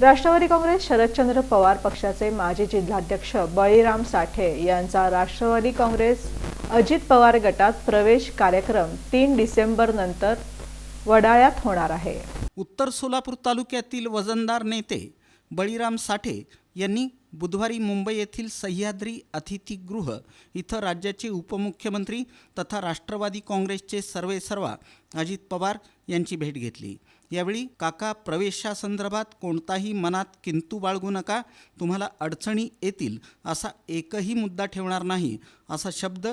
राष्ट्रवादी काँग्रेस शरदचंद्र पवार पक्षाचे माजी जिल्हाध्यक्ष बळीराम साठे यांचा राष्ट्रवादी काँग्रेस अजित पवार गटात प्रवेश कार्यक्रम तीन डिसेंबर नंतर वडाळ्यात होणार आहे. उत्तर सोलापूर तालुक्यातील वजनदार नेते बळीराम साठे यांनी बुधवारी मुंबई येथील सह्याद्री अतिथीगृह इथं राज्याचे उपमुख्यमंत्री तथा राष्ट्रवादी काँग्रेसचे सर्वेसर्वा अजित पवार यांची भेट घेतली. यावेळी काका प्रवेशासंदर्भात कोणताही मनात किंतू बाळगू नका. तुम्हाला अडचणी येतील असा एकही मुद्दा ठेवणार नाही असा शब्द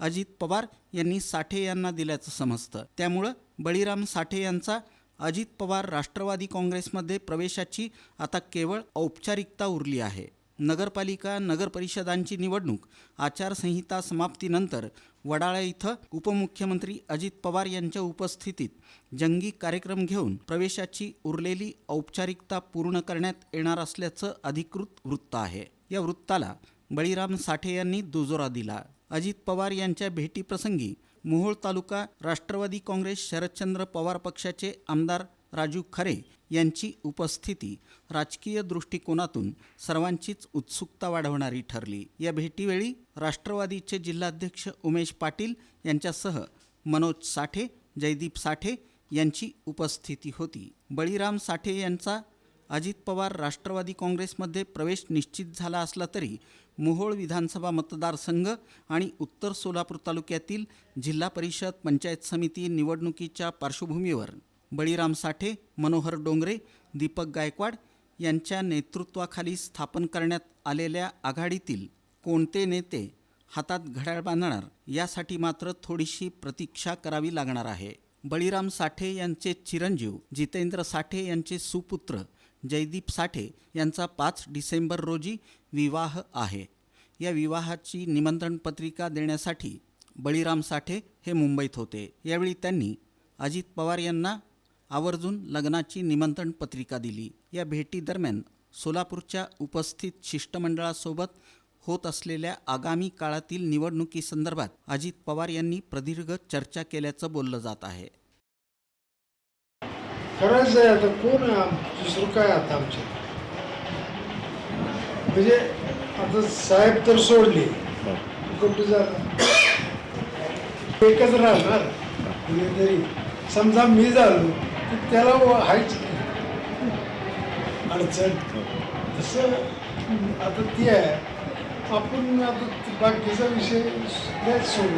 अजित पवार यांनी साठे यांना दिल्याचं समजतं. त्यामुळं बळीराम साठे यांचा अजित पवार राष्ट्रवादी काँग्रेसमध्ये प्रवेशाची आता केवळ औपचारिकता उरली आहे. नगरपालिका नगरपरिषदांची निवडणूक आचारसंहिता समाप्तीनंतर वडाळा इथं उपमुख्यमंत्री अजित पवार यांच्या उपस्थितीत जंगी कार्यक्रम घेऊन प्रवेशाची उरलेली औपचारिकता पूर्ण करण्यात येणार असल्याचं अधिकृत वृत्त आहे. या वृत्ताला बळीराम साठे यांनी दुजोरा दिला. अजित पवार यांच्या भेटीप्रसंगी मोहोळ तालुका राष्ट्रवादी काँग्रेस शरदचंद्र पवार पक्षाचे आमदार राजू खरे यांची उपस्थिती राजकीय दृष्टिकोनातून सर्वांचीच उत्सुकता वाढवणारी ठरली. या भेटीवेळी राष्ट्रवादीचे जिल्हाध्यक्ष उमेश पाटील यांच्यासह मनोज साठे जयदीप साठे यांची उपस्थिती होती. बळीराम साठे यांचा अजित पवार राष्ट्रवादी काँग्रेसमध्ये प्रवेश निश्चित झाला असला तरी मोहोळ विधानसभा मतदारसंघ आणि उत्तर सोलापूर तालुक्यातील जिल्हा परिषद पंचायत समिती निवडणुकीच्या पार्श्वभूमीवर बळीराम साठे मनोहर डोंगरे दीपक गायकवाड यांच्या नेतृत्वाखाली स्थापन करण्यात आलेल्या आघाडीतील कोणते नेते हातात घड्याळ बांधणार यासाठी मात्र थोडीशी प्रतीक्षा करावी लागणार आहे. बळीराम साठे यांचे चिरंजीव जितेंद्र साठे यांचे सुपुत्र जयदीप साठे यांचा पाच डिसेंबर रोजी विवाह आहे. या विवाहाची निमंत्रण पत्रिका देण्यासाठी बळीराम साठे हे मुंबईत होते. यावेळी त्यांनी अजित पवार यांना आवर्जून लग्नाची निमंत्रण पत्रिका दिली. या भेटीदरम्यान सोलापूरच्या उपस्थित शिष्टमंडळासोबत होत असलेल्या आगामी काळातील निवडणुकीसंदर्भात अजित पवार यांनी प्रदीर्घ चर्चा केल्याचं बोललं जात आहे. करायचं आहे आता कोण दुसरं काय आता आमच्या म्हणजे आता साहेब तर सोडले कुठे जाणार एकच राहणार कुणीतरी समजा मी झालो तर त्याला व्हायच अडचण तसं आता ती आहे आपण आता बाकीचा विषय सोडू